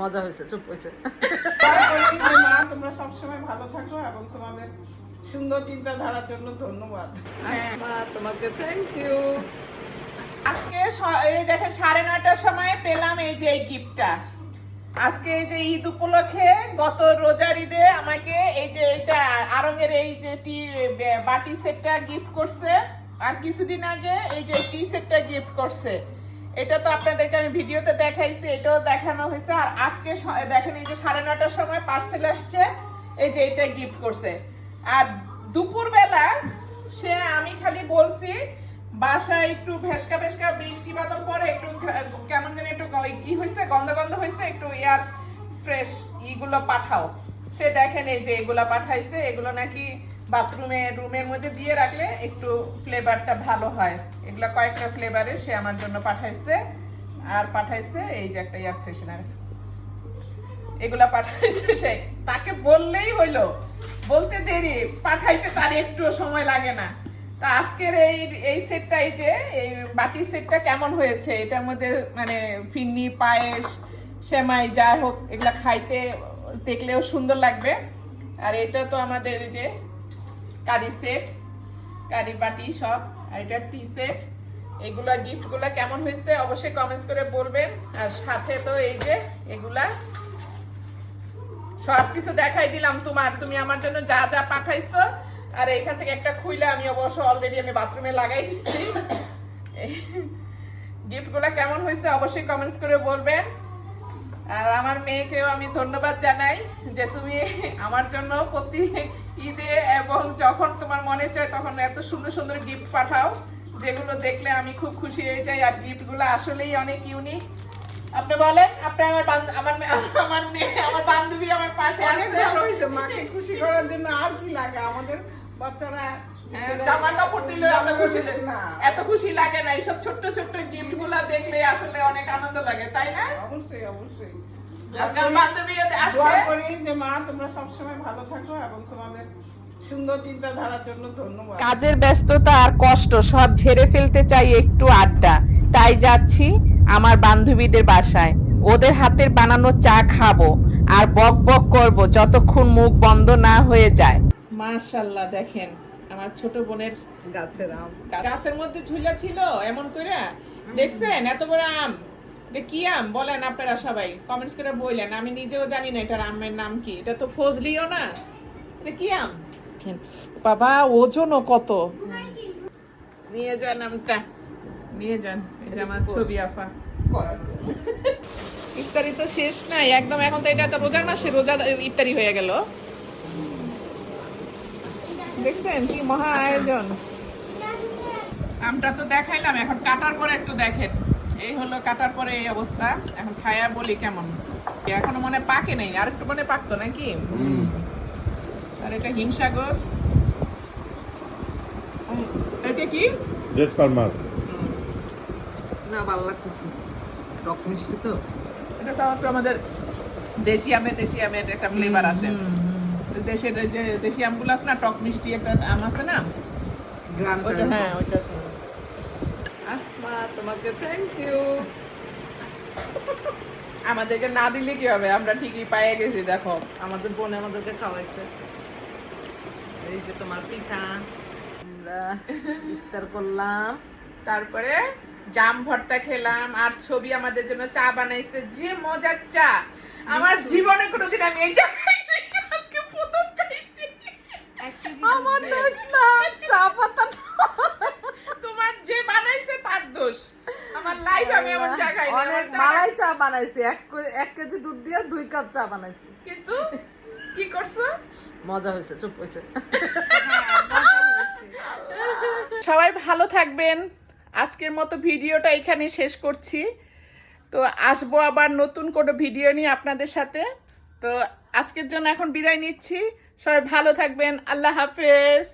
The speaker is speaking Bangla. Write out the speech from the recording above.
মজা হয়েছে চুপ হয়েছে। মা তোমরা সবসময় ভালো থাকো এবং তোমাদের সুন্দর চিন্তাধারার জন্য ধন্যবাদ। মা তোমাকে থ্যাংক ইউ আজকে এই দেখেন সাড়ে নয়টার সময় পেলাম এই যে এই গিফটটা আজকে এই যে ঈদ উপলক্ষে গত রোজার ঈদে আমাকে এই যে এটা আরঙের এই যে টি বাটি সেটটা গিফট করছে। আর কিছুদিন আগে এই যে টি সেটটা গিফট করছে। এটা তো আপনাদেরকে আমি ভিডিওতে দেখাইছি, এটাও দেখানো হয়েছে। আর আজকে দেখেন এই যে সাড়ে নটার সময় পার্সেল আসছে, এই যে এটা গিফট করছে। আর দুপুরবেলা সে আমি খালি বলছি, বাসায় একটু ভেসকা ভেসকা বৃষ্টি বাদল পরে একটু কেমন যেন একটু ই হয়েছে, গন্ধ গন্ধ হয়েছে, একটু এয়ার ফ্রেশ ইগুলো পাঠাও। সে দেখেন এই যে এগুলা পাঠাইছে, এগুলো নাকি বাথরুমে রুমের মধ্যে দিয়ে রাখলে একটু ফ্লেভারটা ভালো হয়। এগুলো কয়েকটা ফ্লেভারে সে আমার জন্য পাঠাইছে। আর পাঠাইছে এই যে একটা এয়ার ফ্রেশনার এগুলা পাঠাইছে সে। তাকে বললেই হইল। বলতে দেরি, পাঠাইতে তার একটু সময় লাগে না। তা আজকের এই এই সেটটা এই যে, এই বাটি সেটটা কেমন হয়েছে? এটার মধ্যে মানে ফিন্নি, পায়েস, সেমাই, যাই হোক, এগুলা খাইতে দেখলেও সুন্দর লাগবে। আর এটা তো আমাদের যে কারি সেট, কারি বাটি সব, আর এটা টি সেট। এগুলা গিফটগুলো কেমন হয়েছে অবশ্যই কমেন্টস করে বলবেন। আর সাথে তো এই যে এগুলা সবকিছু দেখাই দিলাম তোমার। তুমি আমার জন্য যা যা পাঠাইছো। আর এখান থেকে একটা খুইলে আমি অবশ্য অলরেডি আমি বাথরুমে লাগাই দিচ্ছি গিফটগুলো কেমন হয়েছে অবশ্যই কমেন্টস করে বলবেন। আর আমার মেয়েকেও আমি ধন্যবাদ জানাই যে তুমি আমার জন্য প্রতি ঈদে এবং যখন তোমার মনে চায় তখন এত সুন্দর সুন্দর গিফট পাঠাও যেগুলো দেখলে আমি খুব খুশি হয়ে যাই। আর গিফটগুলো আসলেই অনেক ইউনিক আপনি বলেন আপনি আমার আমার আমার মেয়ে আমার বান্ধবী আমার পাশে অনেক আছে। মাকে খুশি করার জন্য। আর কি লাগে আমাদের? বাচ্চারা হ্যাঁ, জামা কাপড় দিলে এত খুশি না। এত খুশি লাগে না এইসব ছোট্ট ছোট্ট গিফটগুলা দেখলে আসলে অনেক আনন্দ লাগে তাই না? অবশ্যই অবশ্যই। আজকে আমার আসছে। করি যে মা তোমরা সবসময় ভালো থাকো এবং তোমাদের সুন্দর চিন্তাধারার জন্য ধন্যবাদ। কাজের ব্যস্ততা আর কষ্ট সব ঝেড়ে ফেলতে চাই একটু আড্ডা। তাই যাচ্ছি আমার বান্ধবীদের বাসায়। ওদের হাতের বানানো চা খাব আর বক বক করব যতক্ষণ মুখ বন্ধ না হয়ে যায়। মাশাল্লাহ দেখেন। আমার ছোট বোনের গাছের আম। গাছের মধ্যে ঝুলা ছিল এমন করে দেখছেন? এত বড় আম। এটা কি আম? বলেন আপনারা সবাই। কমেন্টস করে বললেন আমি নিজেও জানি না এটার আমের নাম কি। এটা তো ফজলিও না। এটা কি আম? বাবা ওজনও কত? নিয়ে যান আমটা। নিয়ে যান। যে আমার ছবি আফা। ইফতারি তো শেষ নাই। একদম এখন তো এটা তো রোজার মাসে রোজা ইফতারি হয়ে গেল। দেখছেন কি মহা আয়োজন? আমটা তো দেখাইলাম এখন কাটার পরে একটু দেখেন। এই হলো কাটার পরে এই অবস্থা এখন খায়া বলি কেমন। এখনও মনে পাকে নাই আর একটু মনে পাকতো নাকি? আর এটা হিমসাগর। এটা কি? রেড ফার্মার না ভালো লাগতেছে টক মিষ্টি তো। এটা তো একটু আমাদের দেশি আমে দেশি আমের একটা ফ্লেভার আছে। দেশের যে দেশি আমগুলো আছে না টক মিষ্টি একটা আম আছে না? ওইটা হ্যাঁ ওইটা। আসমা তোমাকে থ্যাংক ইউ আমাদেরকে না দিলে কি হবে? আমরা ঠিকই পাইয়ে গেছি দেখো। আমাদের বোন আমাদেরকে খাওয়াইছে। এই যে তোমার পিঠা। আমরা ইফতার করলাম। তারপরে জাম ভর্তা খেলাম আর ছবি আমাদের জন্য চা বানাইছে। যে মজার চা! আমার জীবনে কোনোদিন আমি এই চা খাইনি আজকে প্রথম খাইছি আমার দোষ না চা পাতা তোমার যে বানাইছে তার দোষ আমার লাইফ আমি এমন চা খাইনি আমার অনেক মালাই চা বানাইছি এক এক কেজি দুধ দিয়ে দুই কাপ চা বানাইছি। কিন্তু কি করছ? মজা হয়েছে চুপ হয়েছে। সবাই ভালো থাকবেন। আজকের মতো ভিডিওটা এখানে শেষ করছি। তো আসব আবার নতুন কোনো ভিডিও নিয়ে আপনাদের সাথে। তো আজকের জন্য এখন বিদায় নিচ্ছি। সবাই ভালো থাকবেন। আল্লাহ হাফেজ।